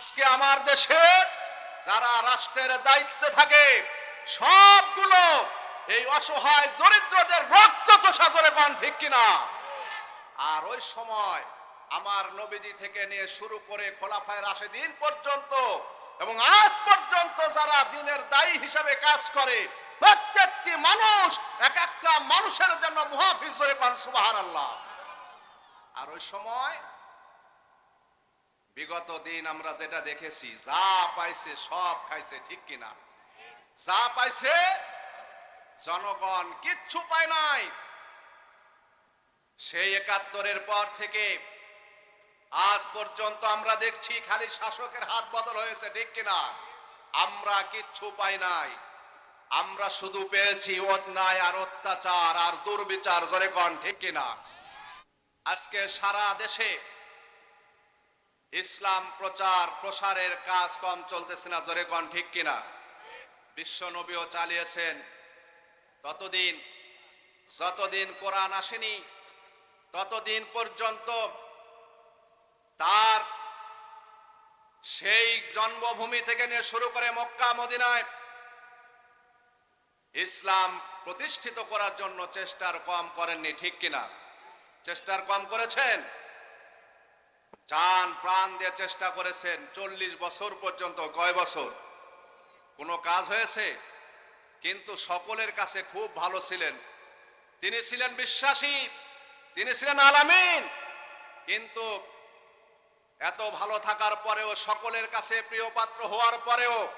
আজকে আমার দেশে যারা রাষ্ট্রের দায়িত্বে থাকে, সবগুলো এই অসহায় দরিদ্রদের রক্ত চোষা করে পান ঠিক কিনা? আর ওই সময় আমার নবীজি থেকে নিয়ে শুরু করে খোলাফায় রাশেদিন পর্যন্ত এবং আজ পর্যন্ত যারা দিনের দায়ী হিসাবে কাজ করে, প্রত্যেকটি মানুষ এক একটা মানুষের জন্য মুহাফিজ করে পান আল্লাহ আর ওই সময় বিগত দিন আমরা যেটা দেখেছি, যা পাইছে সব খাইছে ঠিক কিনা? যা পাইছে জনগণ কিচ্ছু পায় নাই। সেই একাত্তরের পর থেকে আজ পর্যন্ত আমরা দেখছি খালি শাসকের হাত বদল হয়েছে ঠিক কিনা? আমরা কিচ্ছু পাই নাই। আমরা শুধু পেয়েছি অন্যায় আর অত্যাচার আর দুর্বিচার কন, ঠিক কিনা? আজকে সারা দেশে ইসলাম প্রচার, প্রসারের কাজ কম চলতেছে না, জোরে কন, ঠিক কিনা? বিশ্ব নবীও চালিয়েছেন। ততদিন, যতদিন কোরআন আসেনি, ততদিন পর্যন্ত তার সেই জন্মভূমি থেকে নিয়ে শুরু করে মক্কা, মদিনায় ইসলাম প্রতিষ্ঠিত করার জন্য চেষ্টার কম করেননি, ঠিক কিনা? চেষ্টার কম করেছেন? যান প্রাণ দিয়ে চেষ্টা করেছেন। চল্লিশ বছর পর্যন্ত, কয় বছর? কোনো কাজ হয়েছে? কিন্তু সকলের কাছে খুব ভালো ছিলেন। তিনি ছিলেন বিশ্বাসী, তিনি ছিলেন আলামিন। কিন্তু এত ভালো থাকার পরেও, সকলের কাছে প্রিয় পাত্র হওয়ার পরেও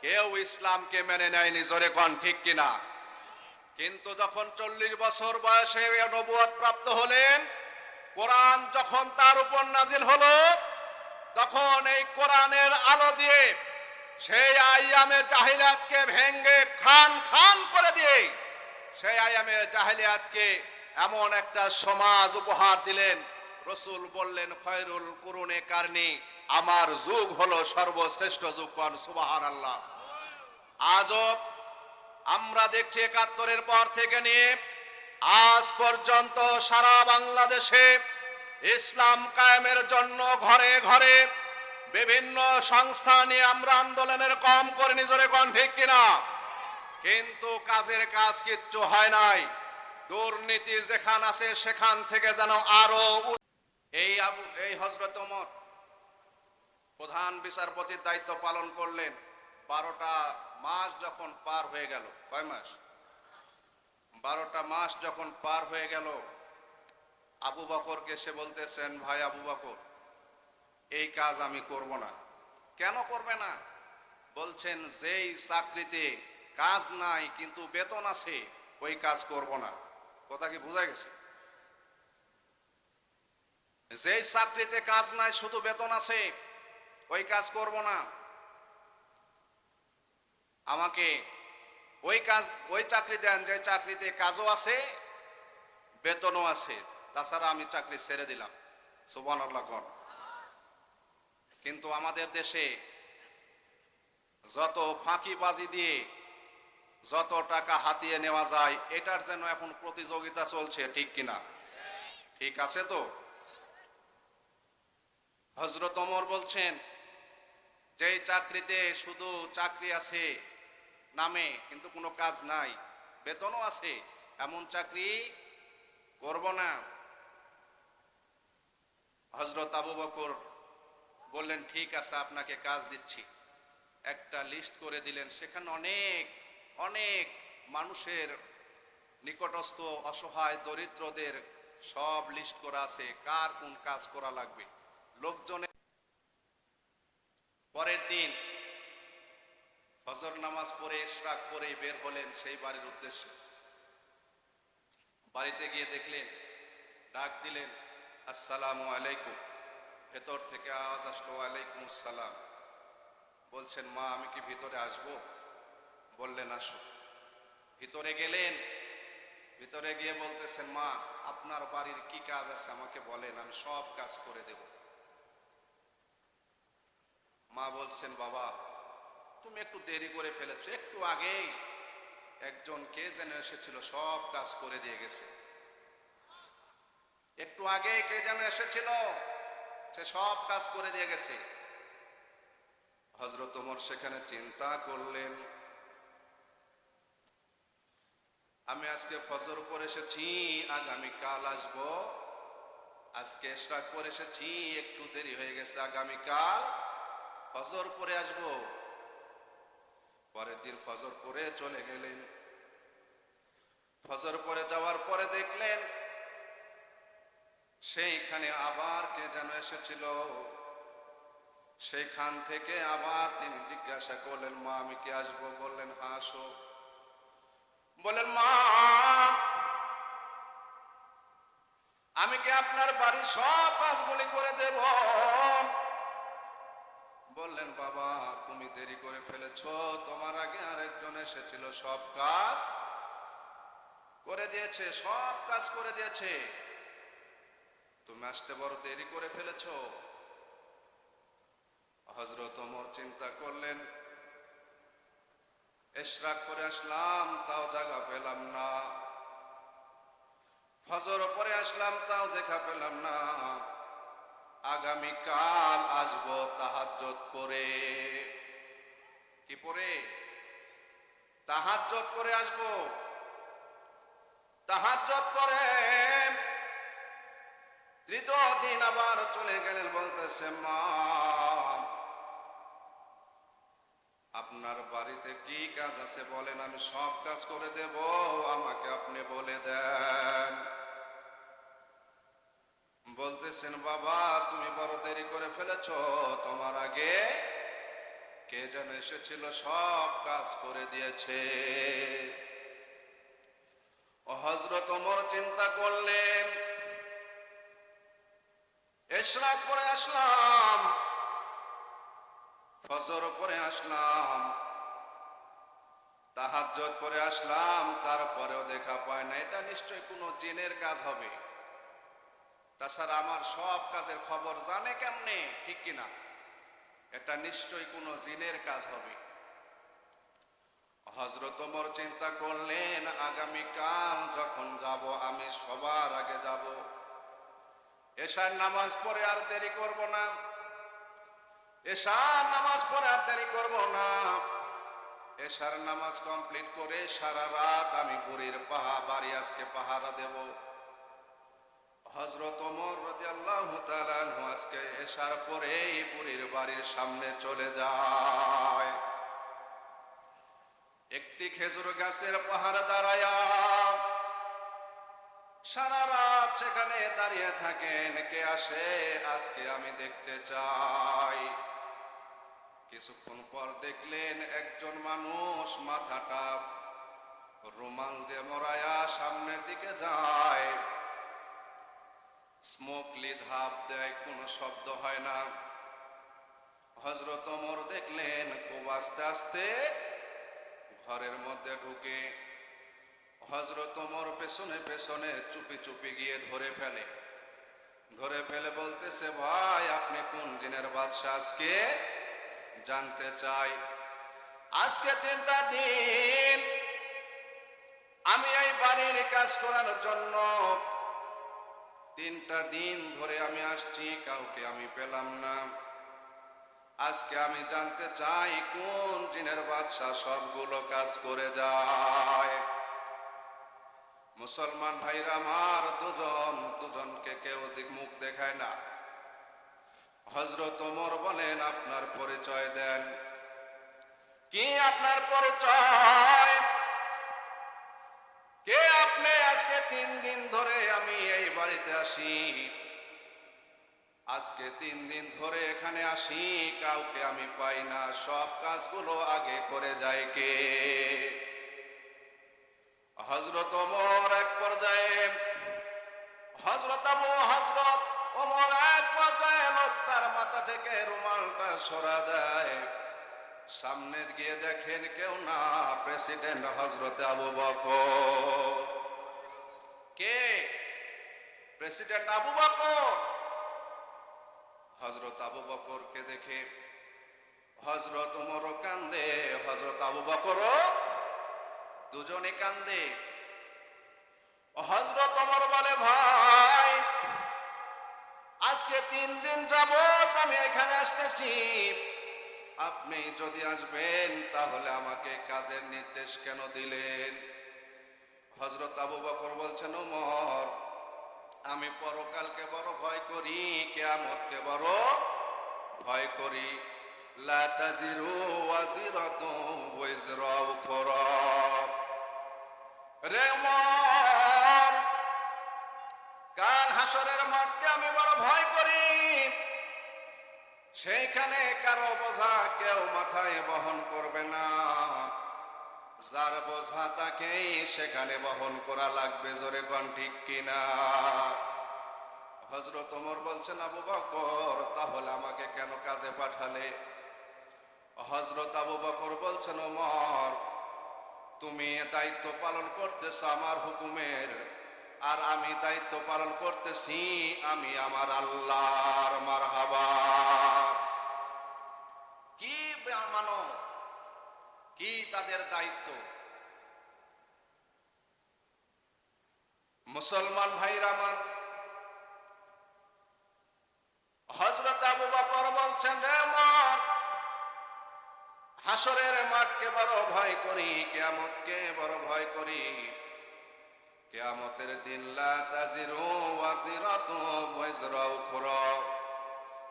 কেউ ইসলামকে মেনে নেয়নি, জোরে কন, ঠিক কিনা? কিন্তু যখন চল্লিশ বছর বয়সে নবুয়ত প্রাপ্ত হলেন কোরআন যখন তার উপর নাজিল হলো, তখন এই কোরআনের আলো দিয়ে সেই আইয়ামে জাহিলিয়াতকে ভেঙ্গে খান খান করে দিয়ে সেই আইয়ামে জাহিলিয়াতকে এমন একটা সমাজ উপহার দিলেন। রসুল বললেন, খয়রুল কুরুনে কারণে আমার যুগ হলো সর্বশ্রেষ্ঠ যুগ কন সুবাহার আল্লাহ আজও আমরা দেখছি একাত্তরের পর থেকে নিয়ে আজ পর্যন্ত সারা বাংলাদেশে ইসলাম কায়েমের জন্য ঘরে ঘরে বিভিন্ন সংস্থা নিয়ে আমরা আন্দোলনের কম করে, নিজরে কন কিনা? কিন্তু কাজের কাজ কিচ্ছু হয় নাই। দুর্নীতি যেখান আছে সেখান থেকে যেন আরও এই আবু এই হজরত ওমর প্রধান বিচারপতির দায়িত্ব পালন করলেন। বারোটা মাস যখন পার হয়ে গেল, কয় মাস? বারোটা মাস যখন পার হয়ে গেল, আবু বকরকে সে বলতেছেন, ভাই আবু বকর, এই কাজ আমি করব না। কেন করবে না? বলছেন, যেই চাকরিতে কাজ নাই, কিন্তু বেতন আছে, ওই কাজ করব না। কথা কি বোঝা গেছে? যেই চাকরিতে কাজ নাই, শুধু বেতন আছে, ওই কাজ করব না। আমাকে ওই কাজ, ওই চাকরি দেন, যে চাকরিতে কাজও আছে, বেতনও আছে। তাছাড়া আমি চাকরি ছেড়ে দিলাম। সুবান কিন্তু আমাদের দেশে যত ফাঁকিবাজি দিয়ে যত টাকা হাতিয়ে নেওয়া যায়, এটার যেন এখন প্রতিযোগিতা চলছে, ঠিক কিনা? ঠিক আছে তো? হজরত ওমর বলছেন, যেই চাকরিতে শুধু চাকরি আছে নামে, কিন্তু কোনো কাজ নাই। বেতনও আছে, এমন চাকরি করব না। হজরত আবু বকর বললেন, ঠিক আছে, আপনাকে কাজ দিচ্ছি। একটা লিস্ট করে দিলেন, সেখানে অনেক অনেক মানুষের নিকটস্থ অসহায় দরিদ্রদের সব লিস্ট করা আছে, কার কোন কাজ করা লাগবে। লোকজনের পরের দিন ফজর নামাজ পড়ে, ইশরাক পরে বের হলেন সেই বাড়ির উদ্দেশ্যে। বাড়িতে গিয়ে দেখলেন, ডাক দিলেন, আসসালামু আলাইকুম। ভেতর থেকে আওয়াজ আসলো আলাইকুম আসসালাম। বলছেন, মা, আমি কি ভিতরে আসব? বললেন, আসো। ভিতরে গেলেন, ভিতরে গিয়ে বলতেছেন, মা, আপনার বাড়ির কি কাজ আছে আমাকে বলেন, আমি সব কাজ করে দেব। মা বলছেন, বাবা তুমি একটু দেরি করে ফেলেছো, একটু আগেই একজন কে যেন এসেছিল, সব কাজ করে দিয়ে গেছে। একটু আগে কে যেন এসেছিল, সে সব কাজ করে দিয়ে গেছে। হজরত সেখানে চিন্তা করলেন, আমি আজকে ফজর পরে এসেছি, আগামী কাল আসব। আজকে এশরাক পরে এসেছি, একটু দেরি হয়ে গেছে, আগামী কাল ফজর পরে আসব। পরের দিন ফজর পরে চলে গেলেন। ফজর পরে যাওয়ার পরে দেখলেন, সেইখানে আবার কে যেন এসেছিল। সেইখান থেকে আবার তিনি জিজ্ঞাসা করলেন, মা, আমি কি আসব? বললেন হাসো আসো। বলেন মা, আমি কি আপনার বাড়ির সব কাজগুলি করে দেব? বললেন, বাবা, তুমি দেরি করে ফেলেছ। তোমার আগে আরেকজন এসেছিল, সব কাজ করে দিয়েছে, সব কাজ করে দিয়েছে। তুমি আসতে বড় দেরি করে ফেলেছ। হজরত ওমর চিন্তা করলেন, এশরাক করে আসলাম, তাও জায়গা পেলাম না। ফজর পরে আসলাম, তাও দেখা পেলাম না। আগামী কাল আসব তাহাজ্জত পরে। কি পরে? তাহাজ্জত পরে আসব। তাহাজ্জত পরে তৃতীয় দিন আবার চলে গেলেন বলতেছে, মা, আপনার বাড়িতে কি কাজ আছে বলেন, আমি সব কাজ করে দেব, আমাকে আপনি বলে দেন। বলতেছেন, বাবা, তুমি বড় দেরি করে ফেলেছ। তোমার আগে কে যেন এসেছিল, সব কাজ করে দিয়েছে। হজরত ওমর চিন্তা করলেন, এশরাক পরে আসলাম, ফজর পরে আসলাম তাহাজ্জত পরে আসলাম, তারপরেও দেখা পায় না। এটা নিশ্চয়ই কোনো জিনের কাজ হবে। তাছাড়া আমার সব কাজের খবর জানে কেমনে? ঠিক কিনা? এটা নিশ্চয়ই কোনো জিনের কাজ হবে। হজরত ওমর চিন্তা করলেন, আগামীকাল যখন যাব, আমি সবার আগে যাব। এশার নামাজ পড়ে আর দেরি করব না। এশার নামাজ পড়ে আর দেরি করব না। এশার নামাজ কমপ্লিট করে সারা রাত আমি বুড়ির পাহা বাড়ি আজকে পাহারা দেব। হজরত তাআলা আনহু আজকে এশার পরেই বুড়ির বাড়ির সামনে চলে যায়। একটি খেজুর গাছের পাহাড় দাঁড়ায়া সারা রাত সেখানে দাঁড়িয়ে থাকেন। কে আসে? আজকে আমি দেখতে চাই। কিছুক্ষণ পর দেখলেন একজন মানুষ মাথাটা রুমাল দিয়ে মরায়া সামনের দিকে যায়। স্মোকলি ধাপ দেয়, কোনো শব্দ হয় না। হজরত ওমর দেখলেন, খুব আস্তে আস্তে ঘরের মধ্যে ঢুকে হজরত ওমর পেছনে পেছনে চুপি চুপি গিয়ে ধরে ফেলে। ধরে ফেলে বলতেছে, ভাই, আপনি কোন দিনের বাদশাহ? আজকে জানতে চাই। আজকে তিনটা দিন আমি এই বাড়ির কাজ করানোর জন্য তিনটা দিন ধরে আমি আসছি, কাউকে আমি পেলাম না। আজকে আমি জানতে চাই, কোন জিনের বাদশাহ সবগুলো কাজ করে যায়? মুসলমান ভাইরা আমার দুজন, দুজনকে কেউ দিক মুখ দেখায় না। হজরত ওমর বলেন, আপনার পরিচয় দেন। কি আপনার পরিচয়? কে আপনি আজকে তিন দিন ধরে আমি এই বাড়িতে আসি। আজকে তিন দিন ধরে এখানে আসি, কাউকে আমি পাই না, সব কাজগুলো আগে করে যায় কে? হজরত ওমর এক পর্যায়ে হজরত হজরত ওমর এক পর্যায়ে লোকটার মাথা থেকে রুমালটা সরা দেয়। সামনে গিয়ে দেখেন কেউ না, president Hazrat Abu Bakr. President Abu Bakr. Hazrat Abu বকরকে দেখে হজরত উমর কান্দে হজরত আবু বকরও দুজনে কান্দে। হজরত অমর বলে, ভাই, আজকে তিন দিন যাবত আমি এখানে আসতেছি। আপনি যদি আসবেন, তাহলে আমাকে কাজের নির্দেশ কেন দিলেন? হজরত আবু বকর বলছেন, ওমর আমি পরকালকে বড় ভয় করি, কেয়ামতকে বড় ভয় করি। লা তাজিরু ওয়াজিরাতু ওয়াজরা উখরা। রে ওমর কাল হাসরের মাঠকে আমি বড় ভয় করি। সেইখানে কারও বোঝা কেউ মাথায় বহন করবে না। যার বোঝা তাকেই সেখানে বহন করা লাগবে, জোরে কন ঠিক কিনা? হজরত ওমর বলছেন, আবু বকর, তাহলে আমাকে কেন কাজে পাঠালে? হজরত আবু বকর বলছেন, ওমর, তুমি দায়িত্ব পালন করতেছ আমার হুকুমের, আর আমি দায়িত্ব পালন করতেছি আমি আমার আল্লাহর মার হাবা কি মানো কি তাদের দায়িত্ব। মুসলমান ভাইরা আমার হজরত আবু বকর বলছেন রে আমার হাসরের মাঠকে বড় ভয় করি, কেয়ামতকে বড় ভয় করি। কেয়ামতের দিন লা তাজিরু ওয়াজিরাতু ওয়াজরা উখরা।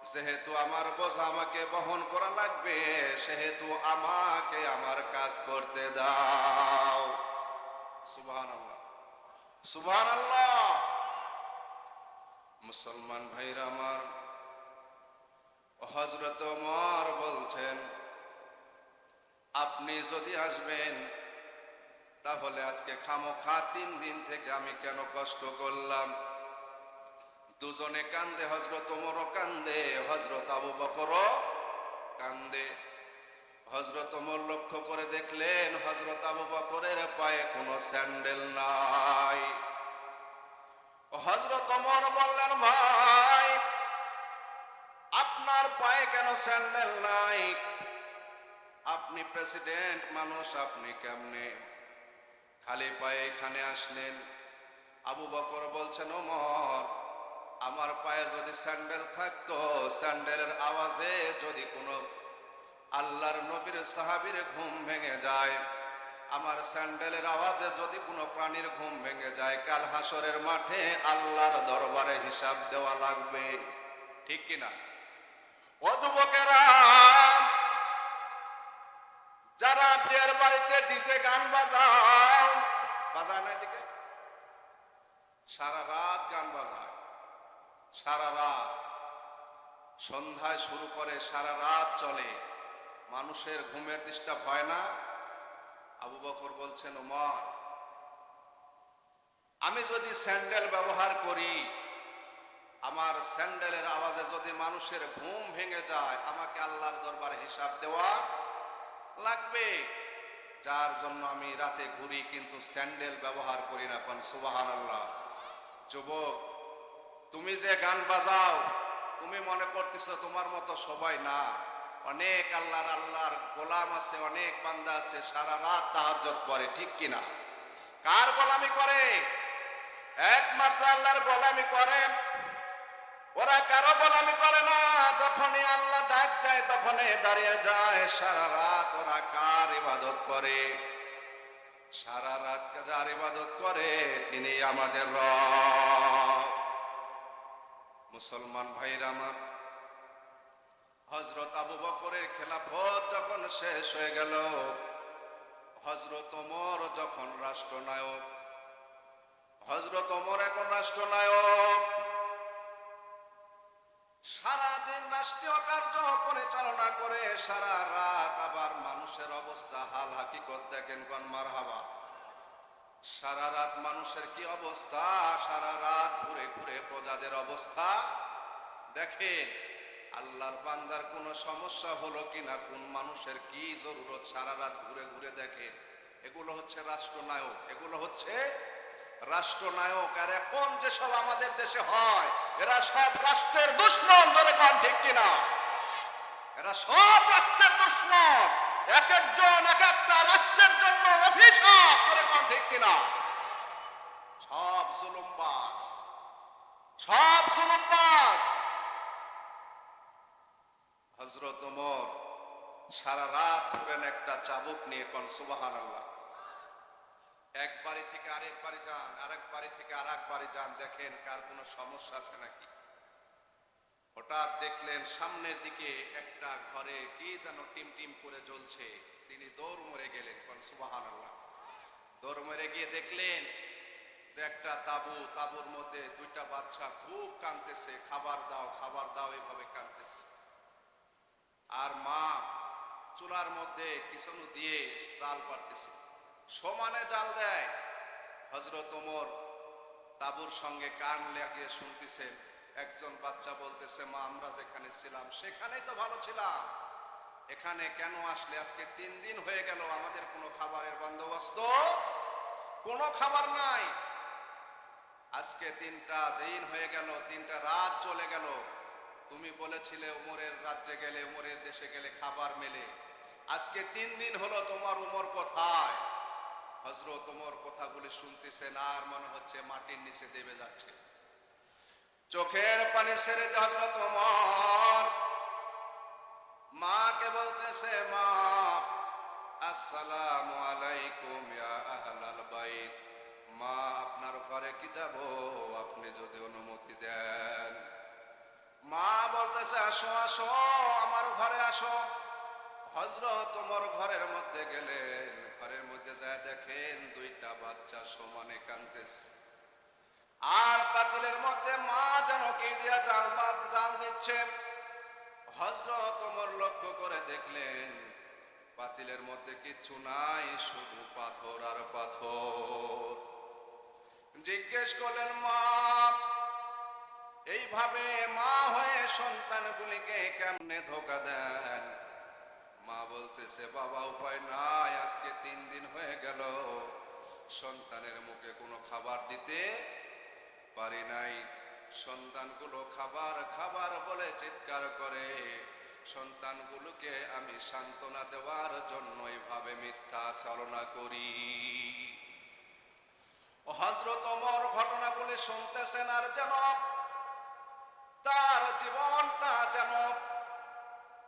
যেহেতু আমার বোঝা আমাকে বহন করা লাগবে, সেহেতু আমাকে আমার কাজ করতে দাও। সুবহানাল্লাহ। সুবহানাল্লাহ। মুসলমান ভাইরা আমার হজরত ওমর বলছেন, আপনি যদি আসবেন, তাহলে আজকে খামোখা তিন দিন থেকে আমি কেন কষ্ট করলাম? দুজনে কান্দে হজরত ওমরও কান্দে হজরত আবু বকরও কান্দে। হজরত ওমর লক্ষ্য করে দেখলেন হজরত আবু বকরের পায়ে কোনো স্যান্ডেল নাই। হজরত ওমর বললেন, ভাই, আপনার পায়ে কেন স্যান্ডেল নাই? আপনি প্রেসিডেন্ট, মানুষ আপনি কেমনে? খালি পায়ে এখানে আসলেন। আবু বকর বলছেন, ওমর আমার পায়ে যদি স্যান্ডেল থাকতো, স্যান্ডেলের আওয়াজে যদি কোনো আল্লাহর নবীর সাহাবীর ঘুম ভেঙে যায়, আমার স্যান্ডেলের আওয়াজে যদি কোনো প্রাণীর ঘুম ভেঙে যায়, কাল হাসরের মাঠে আল্লাহর দরবারে হিসাব দেওয়া লাগবে। ঠিক কিনা? ও যুবকেরা, যারা বিয়ের বাড়িতে ডিজে গান বাজাও বাজায় না এদিকে সারা রাত গান বাজায়। সারা রাত। সন্ধ্যায় শুরু করে সারা রাত চলে। মানুষের ঘুমের ডিস্টার্ব হয় না। আবু বকর বলছেন, ওমর, আমি যদি স্যান্ডেল ব্যবহার করি, আমার স্যান্ডেলের আওয়াজে যদি মানুষের ঘুম ভেঙে যায়, আমাকে আল্লাহর দরবারে হিসাব দেওয়া লাগবে। যার জন্য আমি রাতে ঘুরি, কিন্তু স্যান্ডেল ব্যবহার করি না। কোন সুবাহান আল্লাহ যুবক তুমি যে গান বাজাও, তুমি মনে করতেছ তোমার মতো সবাই না। অনেক আল্লাহর আল্লাহর গোলাম আছে, অনেক বান্দা আছে, সারা রাত তাহাজ্জত করে ঠিক কিনা কার গোলামি করে? একমাত্র আল্লাহর গোলামি করে। ওরা কারও গোলামি করে না, যখনই আল্লাহ ডাক দেয় তখনই দাঁড়িয়ে যায়, সারা রাত ওরা কার ইবাদত করে? সারা রাত যার ইবাদত করে? তিনি আমাদের রব। মুসলমান ভাইরা আমার হজরত আবু বকরের খেলাফত যখন শেষ হয়ে গেল হজরত ওমর যখন রাষ্ট্রনায়ক হজরত ওমর এখন রাষ্ট্রনায়ক। সারাদিন রাষ্ট্রীয় কার্য পরিচালনা করে সারা রাত আবার মানুষের অবস্থা হাল হাকিকত দেখেন কোন মারহাবা। সারা রাত মানুষের কি অবস্থা? সারা রাত ঘুরে ঘুরে প্রজাদের অবস্থা? দেখেন, আল্লাহর বান্দার কোনো সমস্যা হলো কিনা, কোন মানুষের কি জরুরত সারা রাত ঘুরে ঘুরে দেখেন? এগুলো হচ্ছে রাষ্ট্রনায়ক, এগুলো হচ্ছে রাষ্ট্রনায়ক। আর এখন যেসব আমাদের দেশে হয়, এরা সব রাষ্ট্রের দুশ্মন, ধরে কন ঠিক কিনা? এরা সব রাষ্ট্রের দুশ্মন। এক একজন এক একটা রাষ্ট্রের জন্য অভিশাপ। ধরে কন ঠিক কিনা? সব জুলুমবাজ সব জুলুমবাজ হজরত ওমর সারা রাত ঘুরেন একটা চাবুক নিয়ে কোন সুবাহান আল্লাহ এক বাড়ি থেকে আরেক বাড়ি যান, আরেক বাড়ি থেকে আরেক বাড়ি যান, দেখেন কার কোনো সমস্যা আছে নাকি? হঠাৎ দেখলেন সামনের দিকে একটা ঘরে কি যেন টিম টিম করে জ্বলছে। তিনি দৌড় মরে গেলেন সুবাহান আল্লাহ দৌড় মরে গিয়ে দেখলেন যে একটা তাবু, তাবুর মধ্যে দুইটা বাচ্চা খুব কাঁদতেছে। খাবার দাও খাবার দাও, এভাবে কাঁদতেছে। আর মা চুলার মধ্যে কিষানু দিয়ে জাল পারতেছে সমানে জাল দেয়। হজরত ওমর তাবুর সঙ্গে কান লাগিয়ে শুনতেছেন একজন বাচ্চা বলতেছে, মা, আমরা যেখানে ছিলাম, সেখানেই তো ভালো ছিলাম। এখানে কেন আসলে? আজকে তিন দিন হয়ে গেল, আমাদের কোনো খাবারের বন্দোবস্ত, কোনো খাবার নাই। আজকে তিনটা দিন হয়ে গেল, তিনটা রাত চলে গেল। তুমি বলেছিলে, উমরের রাজ্যে গেলে, উমরের দেশে গেলে খাবার মেলে। আজকে তিন দিন হলো তোমার উমর কোথায়? হজরত উমর কথাগুলি শুনতেছেন, আর মনে হচ্ছে মাটির নিচে দেবে যাচ্ছে। চোখের পানি সেরে হজরত উমর মাকে বলতেছে, মা, আসসালামু আলাইকুম ইয়া আহলাল বাইত। মা, আপনার ঘরে কি যাব? আপনি যদি অনুমতি দেন। মা বলতেছে, আসো আসো, আমার ঘরে আসো। হজরত তোমার ঘরের মধ্যে গেলেন। ঘরের মধ্যে যায় দেখেন দুইটা বাচ্চা সমানে কাঁদতেছে। আর পাতিলের মধ্যে মা যেন কি দিয়া জাল জাল দিচ্ছে? হজরত ওমর লক্ষ্য করে দেখলেন পাতিলের মধ্যে কিচ্ছু নাই, শুধু পাথর আর পাথর। জিজ্ঞেস করলেন, মা, এইভাবে মা হয়ে সন্তানগুলিকে কেমনে ধোকা দেন? মা বলতেছে, বাবা, উপায় নাই, আজকে তিন দিন হয়ে গেল। সন্তানের মুখে কোনো খাবার দিতে পারি নাই। সন্তানগুলো খাবার খাবার বলে চিৎকার করে। সন্তানগুলোকে আমি সান্ত্বনা দেওয়ার জন্য এভাবে মিথ্যা চালনা করি। হজরত ওমর ঘটনাগুলি শুনতেছেন আর যেন তার জীবনটা যেন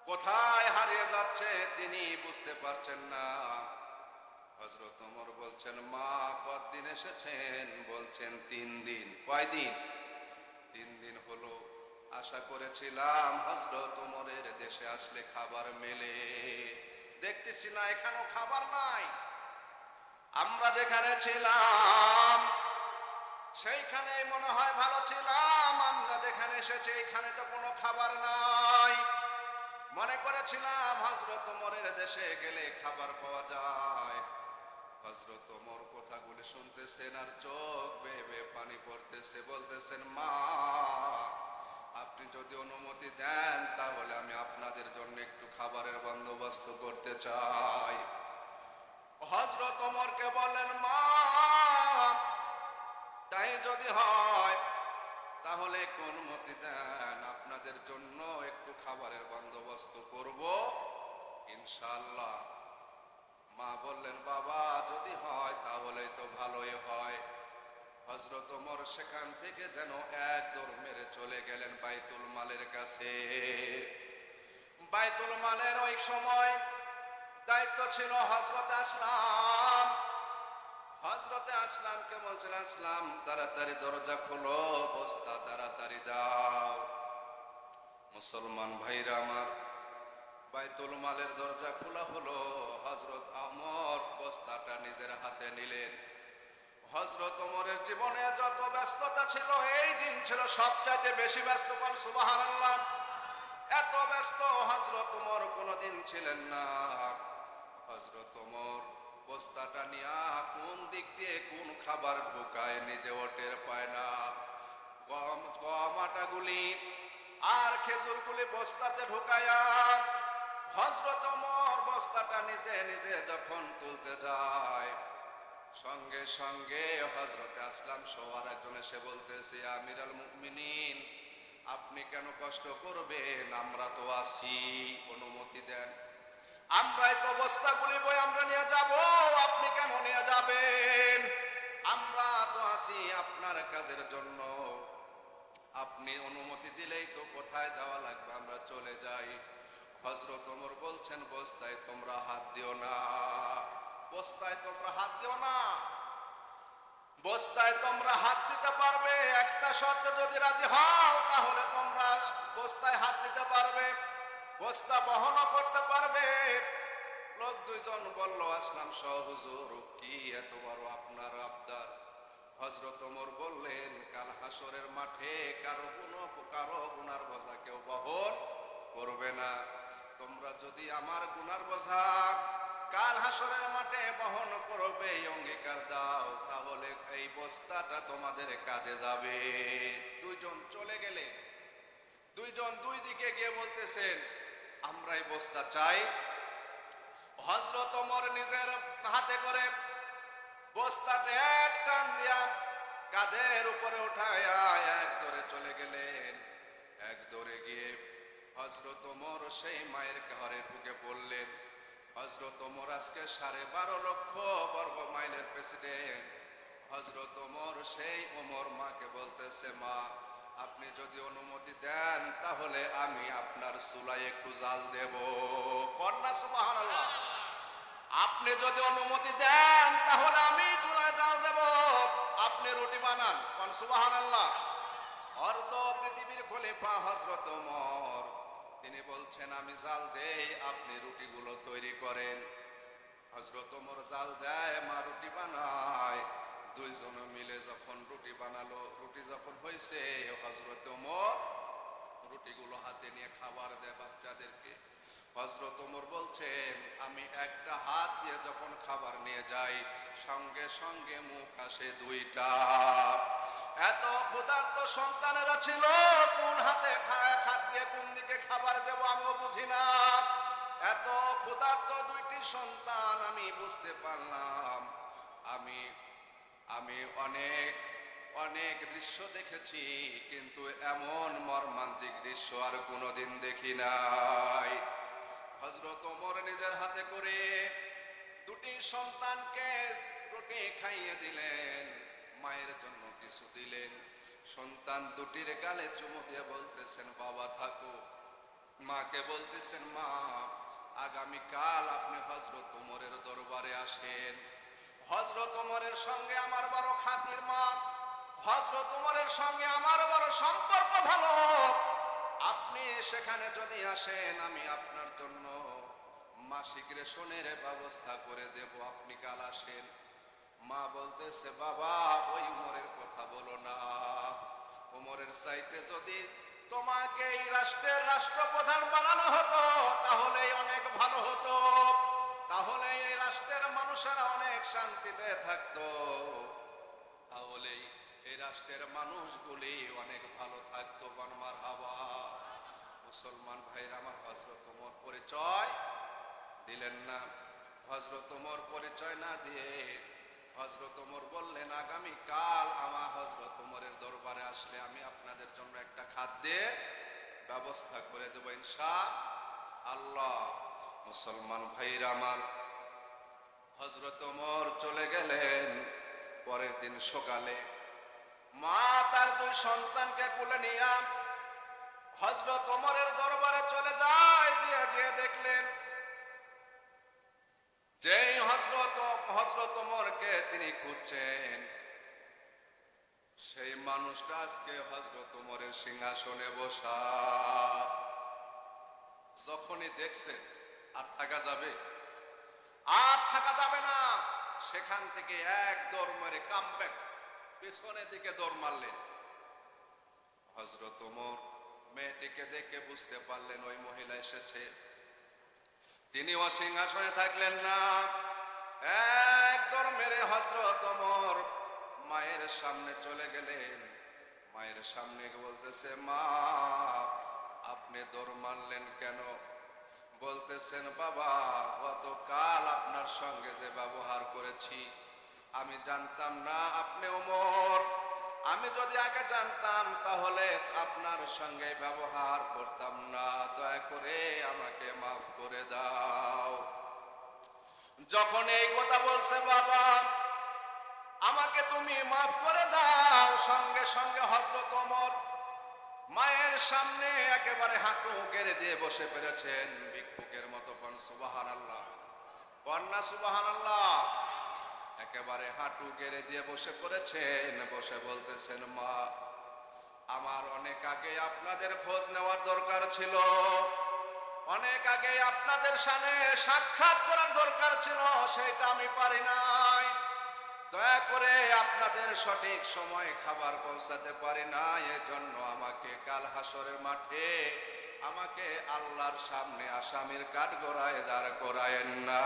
কোথায় হারিয়ে যাচ্ছে তিনি বুঝতে পারছেন না। হজরত ওমর বলছেন, মা, কতদিন এসেছেন? বলছেন, তিন দিন। কয় দিন? তিন দিন হলো, আশা করেছিলাম হজরত ওমরের দেশে আসলে খাবার মেলে। দেখতেছি না, এখানেও খাবার নাই। আমরা যেখানে ছিলাম সেইখানে মনে হয় ভালো ছিলাম। আমরা যেখানে এসেছি, এখানে তো কোনো খাবার নাই। মনে করেছিলাম হজরত ওমরের দেশে গেলে খাবার পাওয়া যায়। হজরত ওমর কথাগুলি শুনতেছেন আর চোখ বেয়ে পানি পড়তেছে, বলতেছেন, মা, আপনি যদি অনুমতি দেন, তাহলে আমি আপনাদের জন্য একটু খাবারের বন্দোবস্ত করতে চাই। হজরত ওমরকে বললেন, মা, তাই যদি হয়, তাহলে একটু অনুমতি দেন, আপনাদের জন্য একটু খাবারের বন্দোবস্ত করব ইনশাল্লাহ মা বললেন, বাবা, যদি হয় তাহলে তো ভালোই হয়। হজরত ওমর সেখান থেকে যেন এক দৌড় মেরে চলে গেলেন বাইতুল মালের কাছে। বাইতুল মালের ওই সময় দায়িত্ব ছিল হজরত আসলাম। হজরতে আসলামকে বলছেন আসলাম, তাড়াতাড়ি দরজা খোলো, বস্তা তাড়াতাড়ি দাও। মুসলমান ভাইরা আমার বাইতুল মালের দরজা খোলা হলো। হজরত আমর বস্তাটা নিজের হাতে নিলেন। হজরত ওমরের জীবনে যত ব্যস্ততা ছিল, এই দিন ছিল সবচাইতে বেশি ব্যস্ত। কোন সুবাহান এত ব্যস্ত হজরত ওমর কোনোদিন ছিলেন না। হজরত ওমর বস্তাটা নিয়া কোন দিক দিয়ে কোন খাবার ঢোকায় নিজে ওটের পায় না। গম গম আটাগুলি আর খেজুরগুলি বস্তাতে ঢোকায়া হজরত ওমর বস্তাটা নিজে নিজে যখন তুলতে যায়, সঙ্গে সঙ্গে হজরতে আসলাম সবার একজন এসে বলতেছে আমিরাল মুমিনিন, আপনি কেন কষ্ট করবেন? আমরা তো আছি, অনুমতি দেন। আমরাই তো বস্তাগুলি বই আমরা নিয়ে যাব, আপনি কেন নিয়ে যাবেন? আমরা তো আছি আপনার কাজের জন্য। আপনি অনুমতি দিলেই তো কোথায় যাওয়া লাগবে? আমরা চলে যাই। হজরত ওমর বলছেন, বস্তায় তোমরা হাত দিও না। বস্তায় তোমরা হাত দিও না? বস্তায় তোমরা হাত দিতে পারবে, একটা শর্তে যদি রাজি হও, তাহলে তোমরা বস্তায় হাত দিতে পারবে, বস্তা বহনও করতে পারবে। লোক দুইজন বলল, আসলাম সহ হুজুর, কি এত বড় আপনার আবদার? হজরত ওমর বললেন, কাল হাসরের মাঠে কারও কোনো, কারও গুনার বোঝা কেউ বহন করবে না। তোমরা যদি আমার গুনার বোঝা কাল হাসরের মাঠে বহন করবে অঙ্গীকার দাও, তাহলে এই বস্তাটা তোমাদের কাজে যাবে। দুইজন চলে গেলে, দুইজন দুই দিকে গিয়ে বলতেছেন, আমরা এই বস্তা চাই। হজরত ওমর নিজের হাতে করে বস্তাটা এক টান দিয়া কাঁধের উপরে উঠায় এক ধরে চলে গেলেন। এক ধরে গিয়ে হজরত ওমর সেই মায়ের ঘরে ঢুকে পড়লেন হজরত ওমর আজকে সাড়ে বারো লক্ষ বর্গ মাইলের প্রেসিডেন্ট হজরত ওমর সেই ওমর মাকে বলতেছে, মা, আপনি যদি অনুমতি দেন, তাহলে আমি আপনার চুলায় একটু জাল দেব। কন্যা সুবহানাল্লাহ? আপনি যদি অনুমতি দেন, তাহলে আমি চুলায় জাল দেব। আপনি রুটি বানান, কোন, সুবহানাল্লাহ? অর্ধ পৃথিবীর খলিফা হজরত ওমর। তিনি বলছেন, আমি জাল দেই, আপনি রুটিগুলো তৈরি করেন। হযরত ওমর জাল দেয়, মা রুটি বানায়। দুইজন মিলে যখন রুটি বানালো, রুটি যখন হয়েছে হযরত ওমর রুটিগুলো হাতে নিয়ে খাবার দেয় বাচ্চাদেরকে। হজরত ওমর বলছেন, আমি একটা হাত দিয়ে যখন খাবার নিয়ে যাই, সঙ্গে সঙ্গে মুখ আসে দুইটা। এত ক্ষুধার্ত সন্তানেরা ছিল, কোন হাতে খায় খাত দিয়ে কোন দিকে খাবার দেব আমিও বুঝি না। এত ক্ষুধার্ত দুইটি সন্তান আমি বুঝতে পারলাম। আমি আমি অনেক অনেক দৃশ্য দেখেছি, কিন্তু এমন মর্মান্তিক দৃশ্য আর কোনোদিন দেখি নাই। হজরত ওমর নিজের হাতে করে দুটি সন্তানকে রুটি খাইয়ে দিলেন। মায়ের জন্য কিছু দিলেন। সন্তান দুটির গালে চুমু দিয়ে বলতেছেন, বাবা, থাকো। মাকে বলতেছেন, মা আগামী কাল আপনি হজরত উমরের দরবারে আসেন। হজরত উমরের সঙ্গে আমার বড় খাতির মা হজরত উমরের সঙ্গে আমার বড় সম্পর্ক ভালো। আপনি সেখানে যদি আসেন, আমি আপনার জন্য মাসিক রেশনের ব্যবস্থা করে দেব। আপনি কাল আসেন। মা বলতেছে, বাবা, ওই উমরের কথা বলো না। উমরের চাইতে যদি তোমাকে এই রাষ্ট্রের রাষ্ট্রপ্রধান বানানো হতো তাহলে অনেক ভালো হতো। তাহলে এই রাষ্ট্রের মানুষেরা অনেক শান্তিতে থাকতো। তাহলেই এই রাষ্ট্রের মানুষগুলি অনেক ভালো থাকতো, বনমার হাওয়া। মুসলমান ভাইরা, আমার হজরত ওমর পরিচয় দিলেন না। হজরত ওমর পরিচয় না দিয়ে হজরত ওমর বললেন, আগামী কাল আমার হজরত ওমরের দরবারে আসলে আমি আপনাদের জন্য একটা খাদ্যের ব্যবস্থা করে দেবো ইনশা আল্লাহ, মুসলমান ভাইরা আমার হজরত ওমর চলে গেলেন পরের দিন সকালে। মা তার দুই সন্তানকে কুলে নিয়া হজরত ওমরের দরবারে চলে যায় যে গিয়ে দেখলেন যেই হজরত হজরত ওমরকে তিনি খুঁজছেন, সেই মানুষটা আজকে হজরত ওমরের সিংহাসনে বসা। যখনই দেখছে, আর থাকা যাবে? আর থাকা যাবে না। সেখান থেকে এক দৌড় মেরে কামব্যাক পেছনের দিকে দৌড় মারলেন। হজরত ওমর মেয়েটিকে দেখে বুঝতে পারলেন, ওই মহিলা এসেছে। তিনি সিংহাসনে থাকলেন না। এক দৌড় মেরে হজরত ওমর মায়ের সামনে চলে গেলেন। মায়ের সামনে বলতেছে, মা, আপনি দৌড় মানলেন কেন? বলতেছেন, বাবা, গতকাল আপনার সঙ্গে যে ব্যবহার করেছি, আমি জানতাম না আপনি ওমর। আমি যদি আগে জানতাম, তাহলে আপনার সঙ্গে ব্যবহার করতাম না। দয়া করে আমাকে মাফ করে দাও। যখন এই কথা বলছে বাবা, আমাকে তুমি মাফ করে দাও। সঙ্গে সঙ্গে হজরত ওমর মায়ের সামনে একেবারে হাঁটু গেড়ে দিয়ে বসে পেরেছেন ভিক্ষুকের মতো কন সুবাহান আল্লাহ কন্যা সুবাহান আল্লাহ একেবারে হাঁটু গেড়ে দিয়ে বসে পড়েছেন, বসে বলতেছেন, মা, আমার অনেক আগে আপনাদের খোঁজ নেওয়ার দরকার ছিল। অনেক আগে আপনাদের সামনে সাক্ষাৎ করার দরকার ছিল, সেটা আমি পারি নাই। দয়া করে আপনাদের সঠিক সময়ে খাবার পৌঁছাতে পারি না এজন্য আমাকে কাল হাসরের মাঠে আমাকে আল্লাহর সামনে আসামির কাঠ গোড়ায় দাঁড় করায়েন না।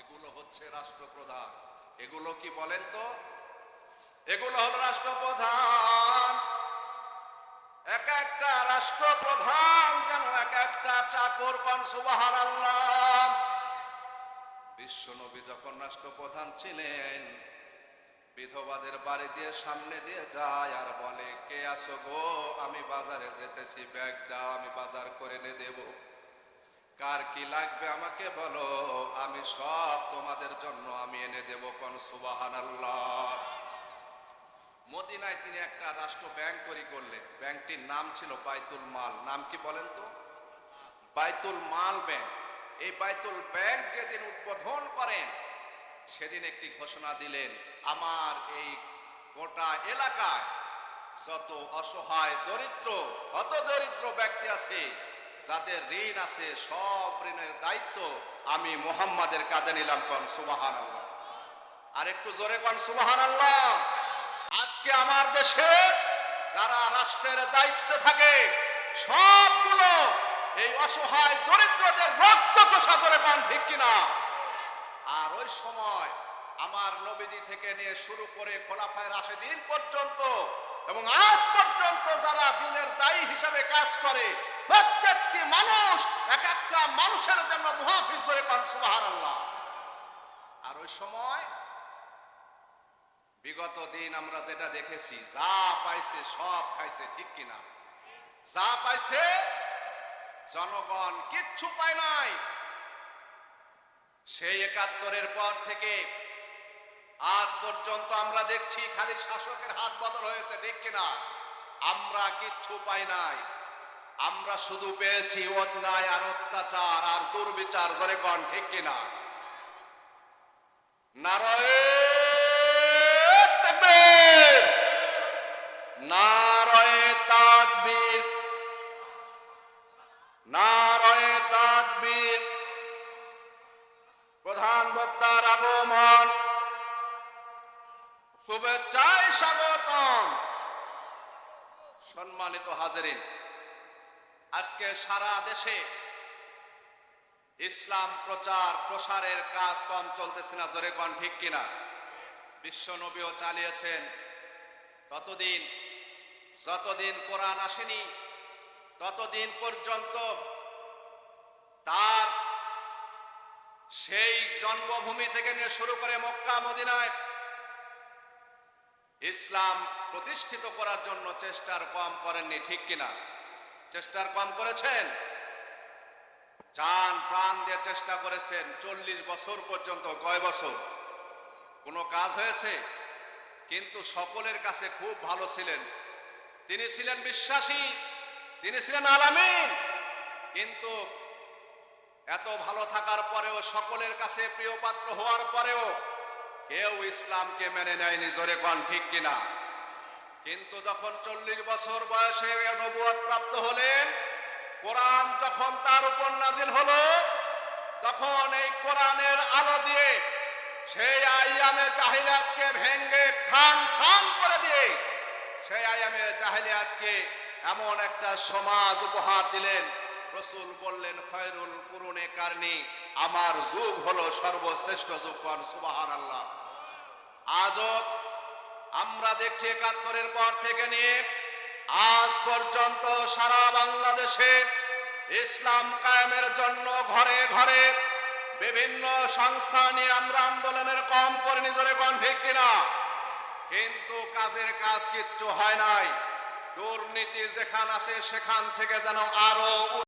এগুলো হচ্ছে রাষ্ট্রপ্রধান। এগুলো কি বলেন তো? এগুলো হলো রাষ্ট্রপ্রধান। এক একটা রাষ্ট্রপ্রধান যেন এক একটা চাকর কন সুবাহান আল্লাহ বিশ্বনবী যখন রাষ্ট্রপ্রধান ছিলেন, বিধবাদের বাড়ি দিয়ে সামনে দিয়ে যায় আর বলে, কে আসো গো? আমি বাজারে যেতেছি, ব্যাগ দাও, আমি বাজার করে এনে দেব। কার কি লাগবে আমাকে বলো? আমি সব তোমাদের জন্য আমি এনে দেব কোন সুবাহান আল্লাহ মদিনায় তিনি একটা রাষ্ট্র ব্যাংক তৈরি করলেন। ব্যাংকটির নাম ছিল বাইতুল মাল। নাম কি বলেন তো? বাইতুল মাল ব্যাংক। এই বাইতুল ব্যাংক যেদিন উদ্বোধন করেন, সেদিন একটি ঘোষণা দিলেন, আমার এই গোটা এলাকায় যত অসহায়, দরিদ্র, অত দরিদ্র ব্যক্তি আছে যাদের ঋণ আছে, সব ঋণের দায়িত্ব আমি মোহাম্মদের কাঁধে নিলাম কন সুবাহান আল্লাহ আর একটু জোরে কন সুবাহান আল্লাহ আজকে আমার দেশে যারা রাষ্ট্রের দায়িত্বে থাকে, সবগুলো এই অসহায় দরিদ্রদের রক্ত চোষা জোরে পান ঠিক কিনা? আর ওই সময় আমার নবীজি থেকে নিয়ে শুরু করে খোলাফায় রাশেদিন পর্যন্ত এবং আজ পর্যন্ত যারা দিনের দায়ী হিসাবে কাজ করে প্রত্যেকটি মানুষ এক একটা মানুষের জন্য মুহাফিজ করে পান সুবাহার আল্লাহ আর ওই সময় বিগত দিন আমরা যেটা দেখেছি, যা পাইছে, সব খাইছে, ঠিক কিনা? যা পাইছে, জনগণ কিচ্ছু পায় নাই। সেই একাত্তরের পর থেকে আজ পর্যন্ত আমরা দেখছি খালি শাসকের হাত বদল হয়েছে, ঠিক কিনা? আমরা কিচ্ছু পাই নাই। আমরা শুধু পেয়েছি অন্যায় আর অত্যাচার আর দুর্বিচার, জরে কন, ঠিক কিনা? নারায়ে তাকবীর! নারায়ে তাকবীর! নারায়ে তাকবীর! প্রধান বক্তার আগমন। শুভেচ্ছায় স্বাগতম। সম্মানিত হাজারিন আজকে সারা দেশে ইসলাম প্রচার, প্রসারের কাজ কম চলতেছে না, জোরে কন ঠিক কিনা? বিশ্ব নবীও চালিয়েছেন। ততদিন, যতদিন কোরআন আসেনি, ততদিন পর্যন্ত তার সেই জন্মভূমি থেকে নিয়ে শুরু করে মক্কা, মদিনায় ইসলাম প্রতিষ্ঠিত করার জন্য চেষ্টার কম করেননি, ঠিক কিনা? চেষ্টার কম করেছেন। যান প্রাণ দিয়ে চেষ্টা করেছেন, চল্লিশ বছর পর্যন্ত, কয় বছর? কোনো কাজ হয়েছে? কিন্তু সকলের কাছে খুব ভালো ছিলেন। তিনি ছিলেন বিশ্বাসী, তিনি ছিলেন আলামিন। কিন্তু এত ভালো থাকার পরেও, সকলের কাছে প্রিয় পাত্র হওয়ার পরেও কেউ ইসলামকে মেনে নেয়নি, জোরে কন, ঠিক কিনা? কিন্তু যখন চল্লিশ বছর বয়সে নবুয়ত প্রাপ্ত হলেন, কোরআন যখন তার উপর নাজিল হলো, তখন এই কোরআনের আলো দিয়ে সেই আইয়ামে জাহিলিয়াতকে ভেঙ্গে খান খান করে দিয়ে সেই আইয়ামে জাহিলিয়াতকে এমন একটা সমাজ উপহার দিলেন। রসুল বললেন, খয়রুল কুরুনে কারণী আমার যুগ হলো সর্বশ্রেষ্ঠ যুগ সুবাহান আল্লাহ আজও আমরা দেখছি একাত্তরের পর থেকে নিয়ে আজ পর্যন্ত সারা বাংলাদেশে ইসলাম কায়েমের জন্য ঘরে ঘরে বিভিন্ন সংস্থা নিয়ে আমরা আন্দোলনের কম করে নিজের ঠিক কিনা? কিন্তু কাজের কাজ কিচ্ছু হয় নাই। দুর্নীতি যেখান আছে সেখান থেকে যেন আরও